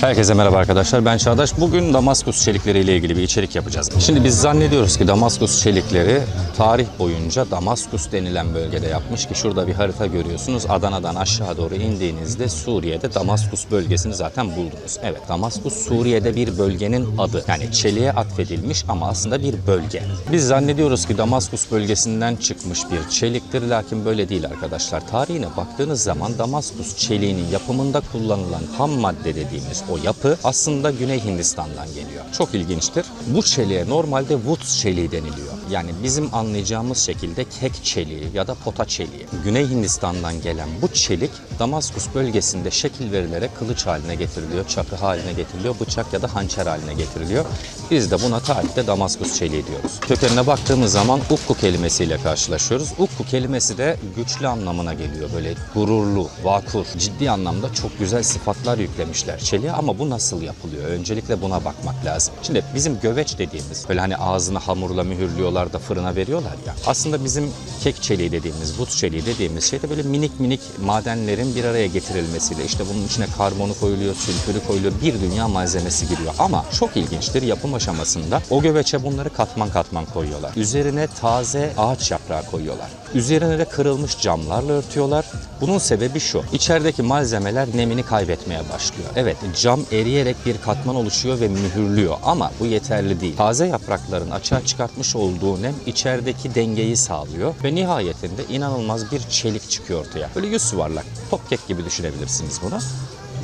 Herkese merhaba arkadaşlar. Ben Çağdaş. Bugün Damaskus çelikleri ile ilgili bir içerik yapacağız. Şimdi biz zannediyoruz ki Damaskus çelikleri tarih boyunca Damaskus denilen bölgede yapmış ki şurada bir harita görüyorsunuz. Adana'dan aşağı doğru indiğinizde Suriye'de Damaskus bölgesini zaten buldunuz. Evet Damaskus Suriye'de bir bölgenin adı. Yani çeliğe atfedilmiş ama aslında bir bölge. Biz zannediyoruz ki Damaskus bölgesinden çıkmış bir çeliktir. Lakin böyle değil arkadaşlar. Tarihine baktığınız zaman Damaskus çeliğinin yapımında kullanılan ham madde dediğimiz o yapı aslında Güney Hindistan'dan geliyor. Çok ilginçtir. Bu çeliğe normalde Woods çeliği deniliyor. Yani bizim anlayacağımız şekilde kek çeliği ya da pota çeliği. Güney Hindistan'dan gelen bu çelik Damaskus bölgesinde şekil verilerek kılıç haline getiriliyor, çakı haline getiriliyor, bıçak ya da hançer haline getiriliyor. Biz de buna tarihte Damaskus çeliği diyoruz. Kökenine baktığımız zaman ukku kelimesiyle karşılaşıyoruz. Ukku kelimesi de güçlü anlamına geliyor. Böyle gururlu, vakur, ciddi anlamda çok güzel sıfatlar yüklemişler çeliğe ama bu nasıl yapılıyor? Öncelikle buna bakmak lazım. Şimdi bizim göveç dediğimiz böyle hani ağzını hamurla mühürlüyorlar da fırına veriyorlar ya. Aslında bizim kek çeliği dediğimiz, buz çeliği dediğimiz şey de böyle minik minik madenlerin bir araya getirilmesiyle işte bunun içine karbonu koyuluyor, sülfürü koyuluyor, bir dünya malzemesi giriyor. Ama çok ilginçtir yapım aşamasında o göveçe bunları katman katman koyuyorlar. Üzerine taze ağaç yaprağı koyuyorlar. Üzerine de kırılmış camlarla örtüyorlar. Bunun sebebi şu. İçerideki malzemeler nemini kaybetmeye başlıyor. Evet cam eriyerek bir katman oluşuyor ve mühürlüyor ama bu yeterli değil. Taze yaprakların açığa çıkartmış olduğu nem içerideki dengeyi sağlıyor ve nihayetinde inanılmaz bir çelik çıkıyor ortaya. Böyle yüz yuvarlak, top gibi düşünebilirsiniz bunu.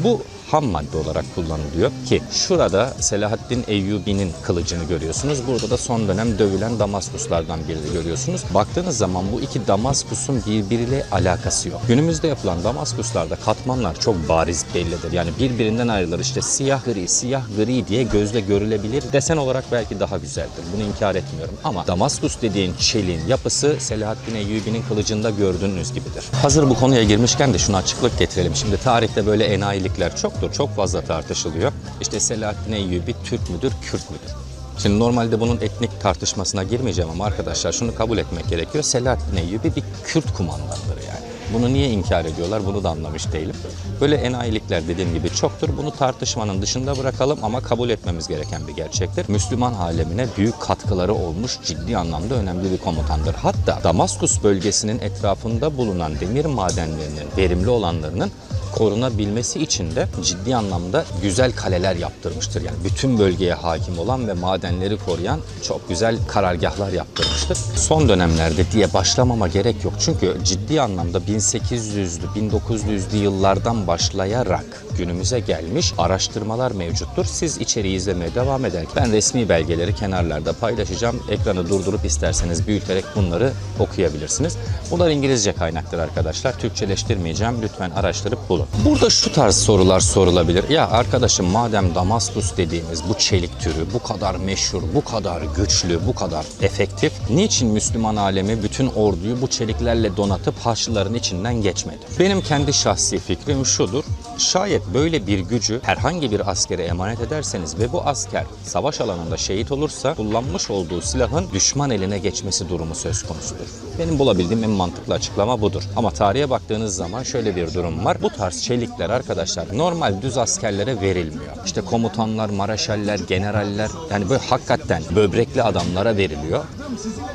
Bu ham madde olarak kullanılıyor ki şurada Selahaddin Eyyubi'nin kılıcını görüyorsunuz. Burada da son dönem dövülen Damaskuslardan birini görüyorsunuz. Baktığınız zaman bu iki Damaskus'un birbiriyle alakası yok. Günümüzde yapılan Damaskuslarda katmanlar çok bariz bellidir. Yani birbirinden ayrılır. İşte siyah gri, siyah gri diye gözle görülebilir. Desen olarak belki daha güzeldir. Bunu inkar etmiyorum. Ama Damaskus dediğin çeliğin yapısı Selahaddin Eyyubi'nin kılıcında gördüğünüz gibidir. Hazır bu konuya girmişken de şuna açıklık getirelim. Şimdi tarihte böyle enayilikler çoktur. Çok fazla tartışılıyor. İşte Selahaddin Eyyubi Türk müdür, Kürt müdür? Şimdi normalde bunun etnik tartışmasına girmeyeceğim ama arkadaşlar şunu kabul etmek gerekiyor. Selahaddin Eyyubi bir Kürt kumandandır yani. Bunu niye inkar ediyorlar bunu da anlamış değilim. Böyle enayilikler dediğim gibi çoktur. Bunu tartışmanın dışında bırakalım ama kabul etmemiz gereken bir gerçektir. Müslüman alemine büyük katkıları olmuş ciddi anlamda önemli bir komutandır. Hatta Damaskus bölgesinin etrafında bulunan demir madenlerinin verimli olanlarının korunabilmesi için de ciddi anlamda güzel kaleler yaptırmıştır. Yani bütün bölgeye hakim olan ve madenleri koruyan çok güzel karargahlar yaptırmıştır. Son dönemlerde diye başlamama gerek yok. Çünkü ciddi anlamda 1800'lü, 1900'lü yıllardan başlayarak günümüze gelmiş araştırmalar mevcuttur. Siz içeriği izlemeye devam ederken ben resmi belgeleri kenarlarda paylaşacağım. Ekranı durdurup isterseniz büyüterek bunları okuyabilirsiniz. Bunlar İngilizce kaynaktır arkadaşlar. Türkçeleştirmeyeceğim. Lütfen araştırıp bulun. Burada şu tarz sorular sorulabilir. Ya arkadaşım madem Damaskus dediğimiz bu çelik türü bu kadar meşhur, bu kadar güçlü, bu kadar efektif. Niçin Müslüman alemi bütün orduyu bu çeliklerle donatıp Haçlıların içinden geçmedi? Benim kendi şahsi fikrim şudur. Şayet böyle bir gücü herhangi bir askere emanet ederseniz ve bu asker savaş alanında şehit olursa kullanmış olduğu silahın düşman eline geçmesi durumu söz konusudur. Benim bulabildiğim en mantıklı açıklama budur. Ama tarihe baktığınız zaman şöyle bir durum var. Bu tarz çelikler arkadaşlar normal düz askerlere verilmiyor. İşte komutanlar, maraşaller, generaller yani böyle hakikaten böbrekli adamlara veriliyor.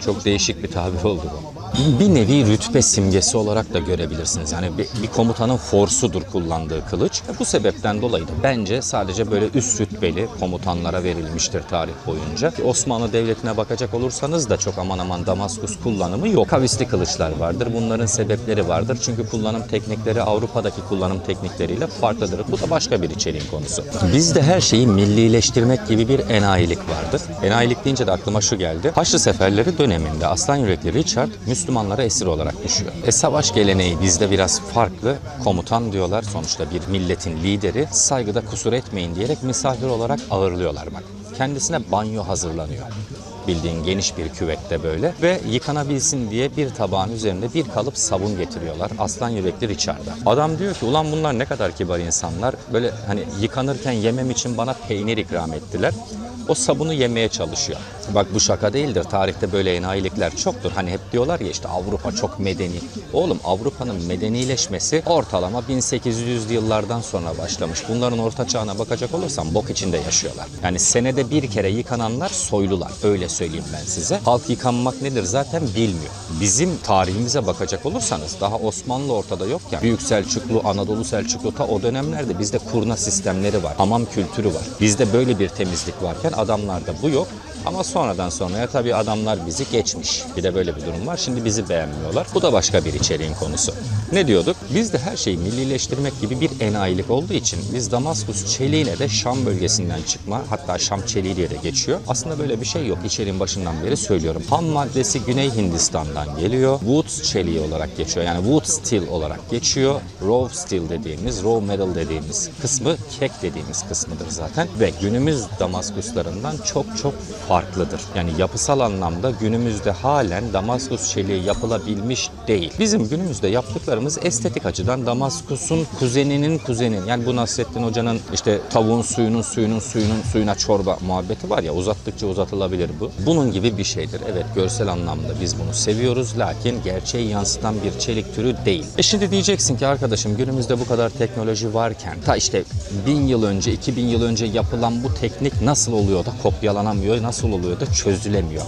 Çok değişik bir tabir oldu bu bir nevi rütbe simgesi olarak da görebilirsiniz. Yani bir, bir komutanın forsudur kullandığı kılıç. Bu sebepten dolayı da bence sadece böyle üst rütbeli komutanlara verilmiştir tarih boyunca. Osmanlı Devleti'ne bakacak olursanız da çok aman aman Damaskus kullanımı yok. Kavisli kılıçlar vardır. Bunların sebepleri vardır. Çünkü kullanım teknikleri Avrupa'daki kullanım teknikleriyle farklıdır. Bu da başka bir içeriğin konusu. Bizde her şeyi millileştirmek gibi bir enayilik vardır. Enayilik deyince de aklıma şu geldi. Haçlı seferleri döneminde Aslan Yürekli Richard Müslümanlara esir olarak düşüyor. E savaş geleneği bizde biraz farklı. Komutan diyorlar sonuçta bir milletin lideri. Saygıda kusur etmeyin diyerek misafir olarak ağırlıyorlar bak. Kendisine banyo hazırlanıyor. bildiğin geniş bir küvette böyle ve yıkanabilsin diye bir tabağın üzerinde bir kalıp sabun getiriyorlar. Aslan yürekli Richard'a. Adam diyor ki ulan bunlar ne kadar kibar insanlar. Böyle hani yıkanırken yemem için bana peynir ikram ettiler. O sabunu yemeye çalışıyor. Bak bu şaka değildir. Tarihte böyle enayilikler çoktur. Hani hep diyorlar ya işte Avrupa çok medeni. Oğlum Avrupa'nın medenileşmesi ortalama 1800'lü yıllardan sonra başlamış. Bunların orta çağına bakacak olursan bok içinde yaşıyorlar. Yani senede bir kere yıkananlar soylular. Öyle söyleyeyim ben size. Halk yıkanmak nedir zaten bilmiyor. Bizim tarihimize bakacak olursanız daha Osmanlı ortada yokken Büyük Selçuklu, Anadolu Selçuklu ta o dönemlerde bizde kurna sistemleri var. Hamam kültürü var. Bizde böyle bir temizlik varken adamlarda bu yok. Ama sonradan sonraya tabii adamlar bizi geçmiş. Bir de böyle bir durum var. Şimdi bizi beğenmiyorlar. Bu da başka bir içeriğin konusu. Ne diyorduk? Bizde her şeyi millileştirmek gibi bir enayilik olduğu için biz Damaskus çeliğine de Şam bölgesinden çıkma hatta Şam çeliği diye de geçiyor. Aslında böyle bir şey yok. İçeriğin başından beri söylüyorum. Ham maddesi Güney Hindistan'dan geliyor. Wood çeliği olarak geçiyor. Yani wood steel olarak geçiyor. Raw steel dediğimiz, raw metal dediğimiz kısmı kek dediğimiz kısmıdır zaten. Ve günümüz Damaskuslarından çok çok farklıdır. Yani yapısal anlamda günümüzde halen Damaskus çeliği yapılabilmiş değil. Bizim günümüzde yaptıklarımız estetik açıdan Damaskus'un kuzeninin kuzenin. Yani bu Nasrettin Hoca'nın işte tavuğun suyunun suyunun suyunun suyuna çorba muhabbeti var ya uzattıkça uzatılabilir bu. Bunun gibi bir şeydir. Evet görsel anlamda biz bunu seviyoruz lakin gerçeği yansıtan bir çelik türü değil. E şimdi diyeceksin ki arkadaşım günümüzde bu kadar teknoloji varken ta işte bin yıl önce 2000 yıl önce yapılan bu teknik nasıl oluyor da kopyalanamıyor, nasıl oluyor da çözülemiyor.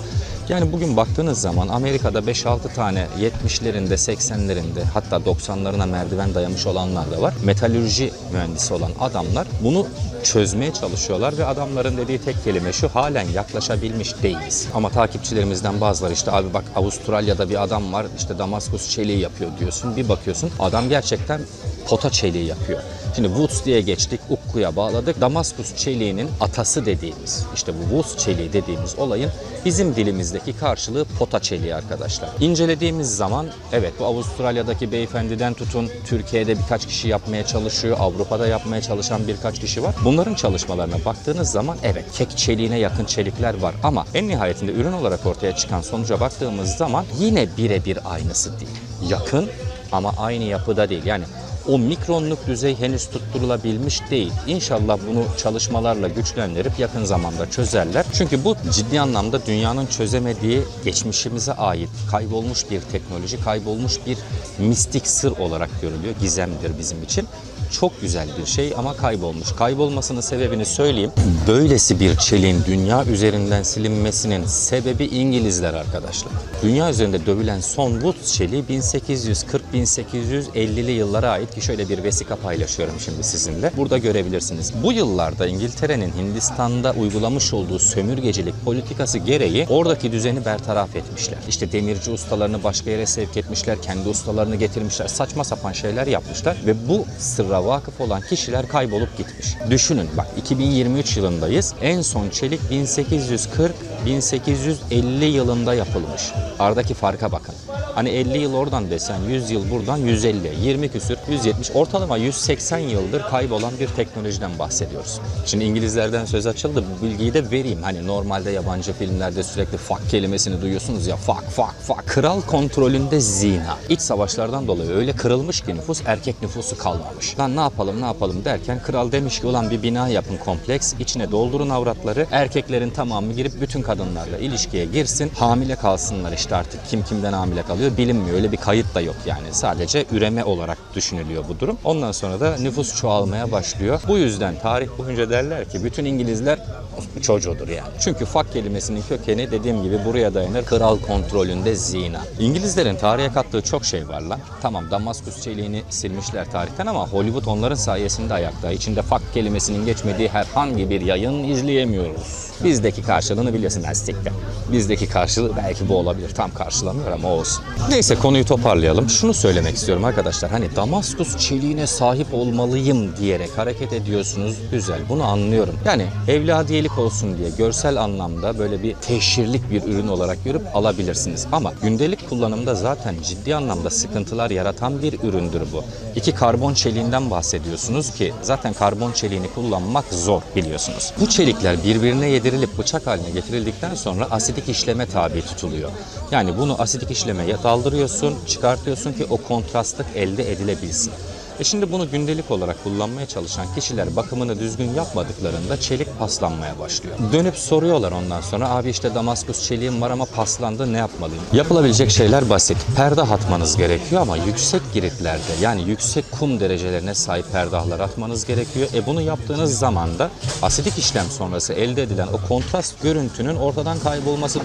Yani bugün baktığınız zaman Amerika'da 5-6 tane 70'lerinde, 80'lerinde hatta 90'larına merdiven dayamış olanlar da var. Metalürji mühendisi olan adamlar bunu çözmeye çalışıyorlar ve adamların dediği tek kelime şu halen yaklaşabilmiş değiliz. Ama takipçilerimizden bazıları işte abi bak Avustralya'da bir adam var işte Damaskus çeliği yapıyor diyorsun. Bir bakıyorsun adam gerçekten pota çeliği yapıyor. Şimdi Woods diye geçtik, Ukku'ya bağladık. Damaskus çeliğinin atası dediğimiz, işte bu Woods çeliği dediğimiz olayın bizim dilimizdeki karşılığı pota çeliği arkadaşlar. İncelediğimiz zaman evet bu Avustralya'daki beyefendiden tutun Türkiye'de birkaç kişi yapmaya çalışıyor, Avrupa'da yapmaya çalışan birkaç kişi var. Bunların çalışmalarına baktığınız zaman evet kek çeliğine yakın çelikler var ama en nihayetinde ürün olarak ortaya çıkan sonuca baktığımız zaman yine birebir aynısı değil. Yakın ama aynı yapıda değil. Yani o mikronluk düzey henüz tutturulabilmiş değil. İnşallah bunu çalışmalarla güçlendirip yakın zamanda çözerler. Çünkü bu ciddi anlamda dünyanın çözemediği geçmişimize ait kaybolmuş bir teknoloji, kaybolmuş bir mistik sır olarak görülüyor. Gizemdir bizim için. Çok güzel bir şey ama kaybolmuş. Kaybolmasının sebebini söyleyeyim. Böylesi bir çeliğin dünya üzerinden silinmesinin sebebi İngilizler arkadaşlar. Dünya üzerinde dövülen son Wood çeliği 1840-1850'li yıllara ait ki şöyle bir vesika paylaşıyorum şimdi sizinle. Burada görebilirsiniz. Bu yıllarda İngiltere'nin Hindistan'da uygulamış olduğu sömürgecilik politikası gereği oradaki düzeni bertaraf etmişler. İşte demirci ustalarını başka yere sevk etmişler, kendi ustalarını getirmişler, saçma sapan şeyler yapmışlar ve bu sırra vakıf olan kişiler kaybolup gitmiş. Düşünün bak 2023 yılındayız. En son çelik 1840-1850 yılında yapılmış. Aradaki farka bakın. Hani 50 yıl oradan desen 100 yıl buradan 150, 20 küsür, 170 ortalama 180 yıldır kaybolan bir teknolojiden bahsediyoruz. Şimdi İngilizlerden söz açıldı bu bilgiyi de vereyim. Hani normalde yabancı filmlerde sürekli fuck kelimesini duyuyorsunuz ya fuck fuck fuck. Kral kontrolünde zina. İç savaşlardan dolayı öyle kırılmış ki nüfus erkek nüfusu kalmamış. Lan ne yapalım ne yapalım derken kral demiş ki ulan bir bina yapın kompleks içine doldurun avratları erkeklerin tamamı girip bütün kadınlarla ilişkiye girsin hamile kalsınlar işte artık kim kimden hamile kalıyor bilinmiyor öyle bir kayıt da yok yani sadece üreme olarak düşünülüyor bu durum. Ondan sonra da nüfus çoğalmaya başlıyor. Bu yüzden tarih boyunca derler ki bütün İngilizler çocuğudur yani. Çünkü fak kelimesinin kökeni dediğim gibi buraya dayanır. Kral kontrolünde zina. İngilizlerin tarihe kattığı çok şey var lan. Tamam Damaskus çeliğini silmişler tarihten ama Hollywood onların sayesinde ayakta. İçinde fak kelimesinin geçmediği herhangi bir yayın izleyemiyoruz. Bizdeki karşılığını biliyorsun ben. Bizdeki karşılığı belki bu olabilir. Tam karşılamıyor ama olsun. Neyse konuyu toparlayalım. Şunu söylemek istiyorum arkadaşlar. Hani Damaskus çeliğine sahip olmalıyım diyerek hareket ediyorsunuz. Güzel. Bunu anlıyorum. Yani evladiyelik olsun diye görsel anlamda böyle bir teşhirlik bir ürün olarak görüp alabilirsiniz. Ama gündelik kullanımda zaten ciddi anlamda sıkıntılar yaratan bir üründür bu. İki karbon çeliğinden bahsediyorsunuz ki zaten karbon çeliğini kullanmak zor biliyorsunuz. Bu çelikler birbirine yedirilip bıçak haline getirildikten sonra asidik işleme tabi tutuluyor. Yani bunu asidik işlemeye daldırıyorsun, çıkartıyorsun ki o kontrastlık elde edilebilsin. E şimdi bunu gündelik olarak kullanmaya çalışan kişiler bakımını düzgün yapmadıklarında çelik paslanmaya başlıyor. Dönüp soruyorlar ondan sonra abi işte damaskus çeliğim var ama paslandı ne yapmalıyım? Yapılabilecek şeyler basit. Perde atmanız gerekiyor ama yüksek giritlerde yani yüksek kum derecelerine sahip perdahlar atmanız gerekiyor. E bunu yaptığınız zaman da asidik işlem sonrası elde edilen o kontrast görüntünün ortadan kaybolması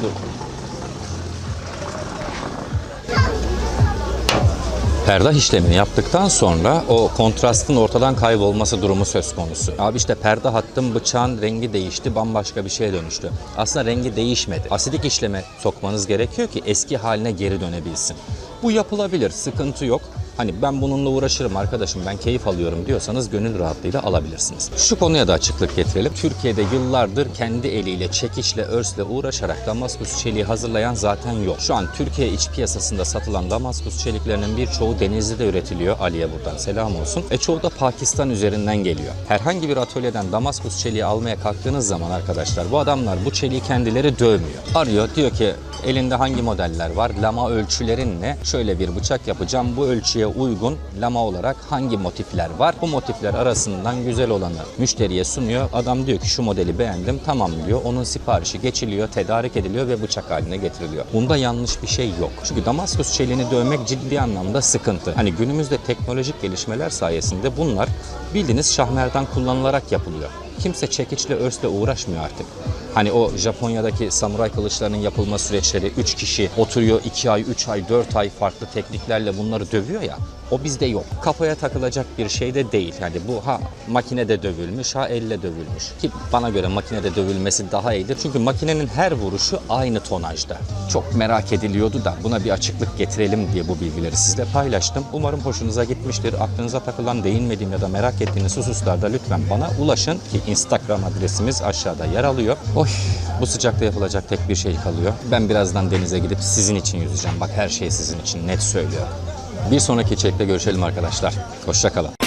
Perdah işlemini yaptıktan sonra o kontrastın ortadan kaybolması durumu söz konusu. Abi işte perdah attım bıçağın rengi değişti bambaşka bir şeye dönüştü. Aslında rengi değişmedi. Asidik işleme sokmanız gerekiyor ki eski haline geri dönebilsin. Bu yapılabilir sıkıntı yok. Hani ben bununla uğraşırım arkadaşım ben keyif alıyorum diyorsanız gönül rahatlığıyla alabilirsiniz. Şu konuya da açıklık getirelim. Türkiye'de yıllardır kendi eliyle çekiçle, örsle uğraşarak Damaskus çeliği hazırlayan zaten yok. Şu an Türkiye iç piyasasında satılan Damaskus çeliklerinin birçoğu Denizli'de üretiliyor. Ali'ye buradan selam olsun. E çoğu da Pakistan üzerinden geliyor. Herhangi bir atölyeden Damaskus çeliği almaya kalktığınız zaman arkadaşlar bu adamlar bu çeliği kendileri dövmüyor. Arıyor diyor ki elinde hangi modeller var? Lama ölçülerin ne? Şöyle bir bıçak yapacağım. Bu ölçüye uygun lama olarak hangi motifler var? Bu motifler arasından güzel olanı müşteriye sunuyor. Adam diyor ki şu modeli beğendim. Tamam diyor. Onun siparişi geçiliyor, tedarik ediliyor ve bıçak haline getiriliyor. Bunda yanlış bir şey yok. Çünkü Damaskus çeliğini dövmek ciddi anlamda sıkıntı. Hani günümüzde teknolojik gelişmeler sayesinde bunlar bildiğiniz şahmerdan kullanılarak yapılıyor. Kimse çekiçle, örsle uğraşmıyor artık. Hani o Japonya'daki samuray kılıçlarının yapılma süreçleri 3 kişi oturuyor 2 ay, 3 ay, 4 ay farklı tekniklerle bunları dövüyor ya. O bizde yok. Kafaya takılacak bir şey de değil. Yani bu ha makinede dövülmüş, ha elle dövülmüş. Ki bana göre makinede dövülmesi daha iyidir. Çünkü makinenin her vuruşu aynı tonajda. Çok merak ediliyordu da buna bir açıklık getirelim diye bu bilgileri sizle paylaştım. Umarım hoşunuza gitmiştir. Aklınıza takılan, değinmediğim ya da merak ettiğiniz hususlarda lütfen bana ulaşın ki Instagram adresimiz aşağıda yer alıyor. Oy bu sıcakta yapılacak tek bir şey kalıyor. Ben birazdan denize gidip sizin için yüzeceğim. Bak her şey sizin için net söylüyorum. Bir sonraki içerikte görüşelim arkadaşlar. Hoşçakalın.